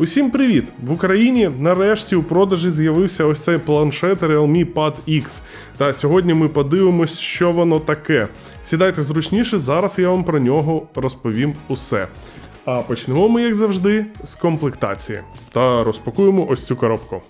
Усім привіт! В Україні нарешті у продажі з'явився ось цей планшет Realme Pad X. Та сьогодні ми подивимось, що воно таке. Сідайте зручніше, зараз я вам про нього розповім усе. А почнемо ми, як завжди, з комплектації. Та розпакуємо ось цю коробку.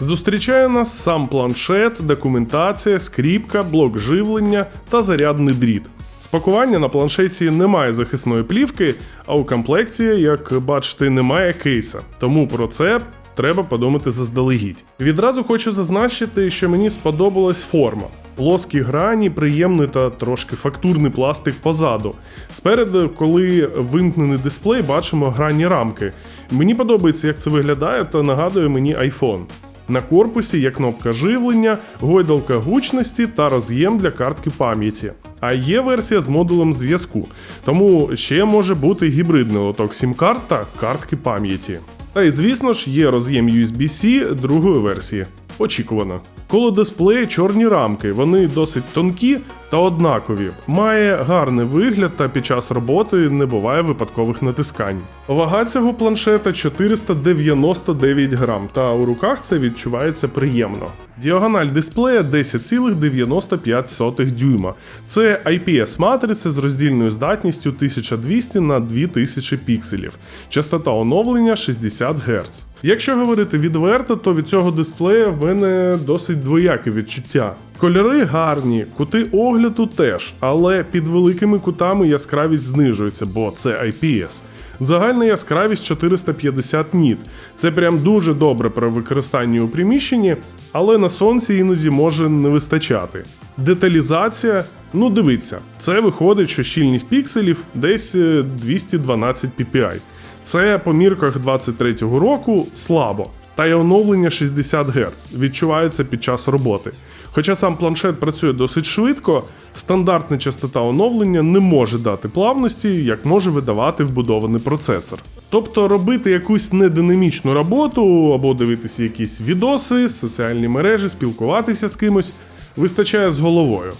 Зустрічає нас сам планшет, документація, скріпка, блок живлення та зарядний дріт. Спакування на планшеті немає захисної плівки, а у комплекті, як бачите, немає кейса. Тому про це треба подумати заздалегідь. Відразу хочу зазначити, що мені сподобалась форма. Плоскі грані, приємний та трошки фактурний пластик позаду. Спереду, коли вимкнений дисплей, бачимо грані рамки. Мені подобається, як це виглядає, та нагадує мені iPhone. На корпусі є кнопка живлення, гойдалка гучності та роз'єм для картки пам'яті. А є версія з модулем зв'язку, тому ще може бути гібридний лоток сім-карт та картки пам'яті. Та й звісно ж є роз'єм USB-C другої версії. Очікувано. Коло дисплею чорні рамки, вони досить тонкі та однакові. Має гарний вигляд та під час роботи не буває випадкових натискань. Вага цього планшета 499 грам, та у руках це відчувається приємно. Діагональ дисплея 10,95 дюйма. Це IPS матриця з роздільною здатністю 1200 на 2000 пікселів. Частота оновлення 60 Гц. Якщо говорити відверто, то від цього дисплея в мене досить двояке відчуття. Кольори гарні, кути огляду теж, але під великими кутами яскравість знижується, бо це IPS. Загальна яскравість 450 ніт. Це прям дуже добре при використанні у приміщенні, але на сонці іноді може не вистачати. Деталізація, ну дивіться, це виходить, що щільність пікселів десь е, 212 ppi. Це по мірках 23-го року слабо. Та й оновлення 60 Гц відчувається під час роботи. Хоча сам планшет працює досить швидко, стандартна частота оновлення не може дати плавності, як може видавати вбудований процесор. Тобто робити якусь нединамічну роботу або дивитися якісь відоси, соціальні мережі, спілкуватися з кимось вистачає з головою.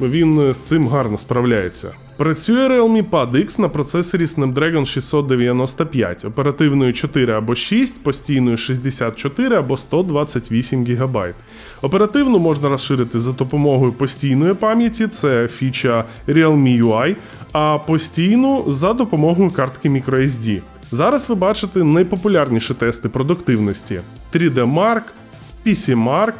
Він е, з цим гарно справляється. Працює Realme Pad X на процесорі Snapdragon 695, оперативною 4 або 6, постійною 64 або 128 ГБ. Оперативну можна розширити за допомогою постійної пам'яті, це фіча Realme UI, а постійну за допомогою картки microSD. Зараз ви бачите найпопулярніші тести продуктивності: 3D Mark, PC Mark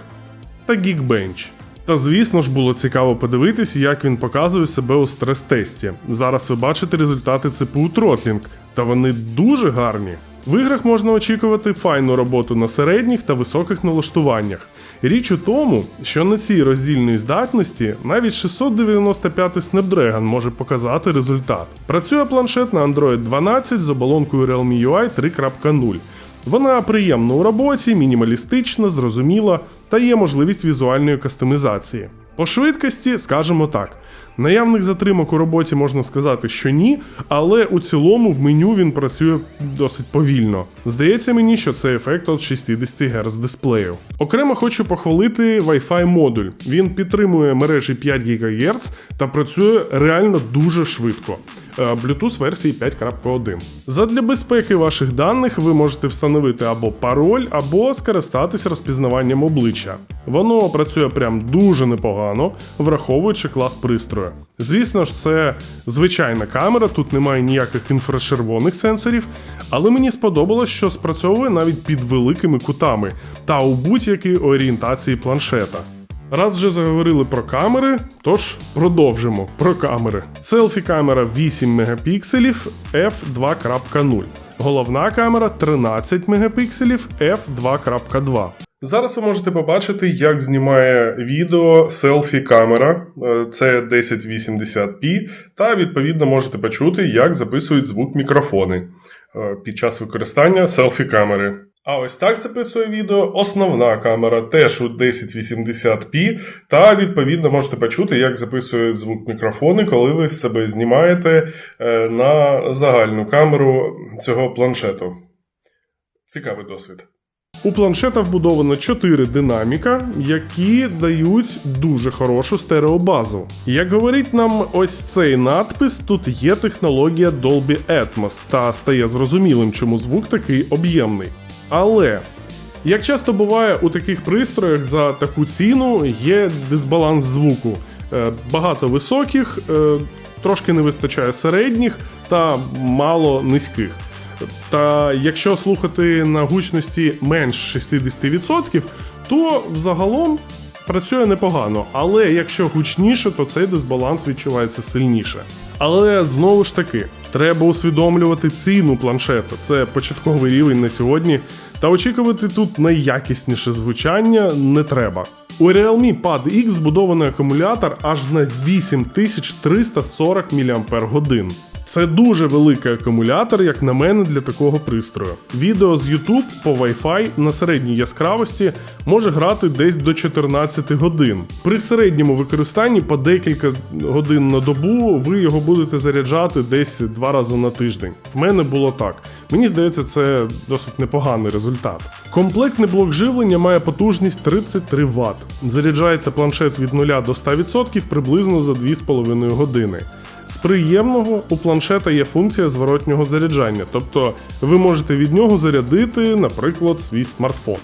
та Geekbench. Та звісно ж було цікаво подивитись, як він показує себе у стрес-тесті. Зараз ви бачите результати CPU Throttling, та вони дуже гарні. В іграх можна очікувати файну роботу на середніх та високих налаштуваннях. Річ у тому, що на цій роздільній здатності навіть 695 Snapdragon може показати результат. Працює планшет на Android 12 з оболонкою Realme UI 3.0. Вона приємна у роботі, мінімалістична, зрозуміла та є можливість візуальної кастомізації. По швидкості скажемо так: наявних затримок у роботі можна сказати, що ні, але у цілому в меню він працює досить повільно. Здається мені, що це ефект від 60 Гц дисплею. Окремо хочу похвалити Wi-Fi модуль. Він підтримує мережі 5 ГГц та працює реально дуже швидко. Е, Bluetooth версії 5.1. Задля безпеки ваших даних ви можете встановити або пароль, або скористатися розпізнаванням обличчя. Воно працює прям дуже непогано, враховуючи клас пристрою. Звісно ж, це звичайна камера, тут немає ніяких інфрачервоних сенсорів, але мені сподобалось, що спрацьовує навіть під великими кутами та у будь-якій орієнтації планшета. Раз вже заговорили про камери, тож продовжимо про камери. Селфі камера 8 мегапікселів f2.0. Головна камера 13 мегапікселів f2.2. Зараз ви можете побачити, як знімає відео селфі камера. Е, Це 1080p, та відповідно можете почути, як записують звук мікрофони е, під час використання селфі камери. А ось так записує відео основна камера, теж у 1080p, та відповідно можете почути, як записує звук мікрофони, коли ви себе знімаєте е, на загальну камеру цього планшету. Цікавий досвід. У планшета вбудовано 4 динаміка, які дають дуже хорошу стереобазу. Як говорить нам ось цей надпис, тут є технологія Dolby Atmos, та стає зрозумілим, чому звук такий об'ємний. Але як часто буває у таких пристроях за таку ціну є дисбаланс звуку. Е, Багато високих, е, трошки не вистачає середніх та мало низьких. Та якщо слухати на гучності менш 60%, то взагалом працює непогано. Але якщо гучніше, то цей дисбаланс відчувається сильніше. Але знову ж таки, треба усвідомлювати ціну планшета. Це початковий рівень на сьогодні. Та очікувати тут найякісніше звучання не треба. У Realme Pad X збудований акумулятор аж на 8340 мАч. Це дуже великий акумулятор, як на мене, для такого пристрою. Відео з YouTube по Wi-Fi на середній яскравості може грати десь до 14 годин. При середньому використанні по декілька годин на добу ви його будете заряджати десь два рази на тиждень. В мене було так. Мені здається, це досить непоганий результат. Комплектний блок живлення має потужність 33 Вт. Заряджається планшет від 0 до 100% приблизно за 2,5 години. З приємного у планшета є функція зворотнього заряджання, тобто ви можете від нього зарядити, наприклад, свій смартфон.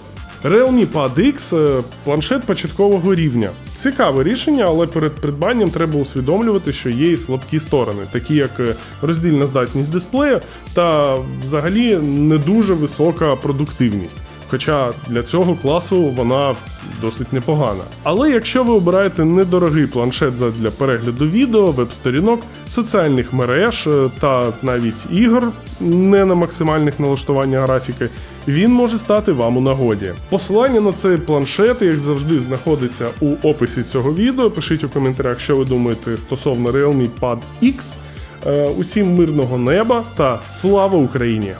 Realme Pad X е, планшет початкового рівня. Цікаве рішення, але перед придбанням треба усвідомлювати, що є і слабкі сторони, такі як е, роздільна здатність дисплея та взагалі не дуже висока продуктивність. Хоча для цього класу вона досить непогана. Але якщо ви обираєте недорогий планшет для перегляду відео, веб-сторінок, соціальних мереж е, та навіть ігор, не на максимальних налаштуваннях графіки, він може стати вам у нагоді. Посилання на цей планшет, як завжди, знаходиться у описі цього відео. Пишіть у коментарях, що ви думаєте стосовно Realme Pad X. Е, Усім мирного неба та слава Україні!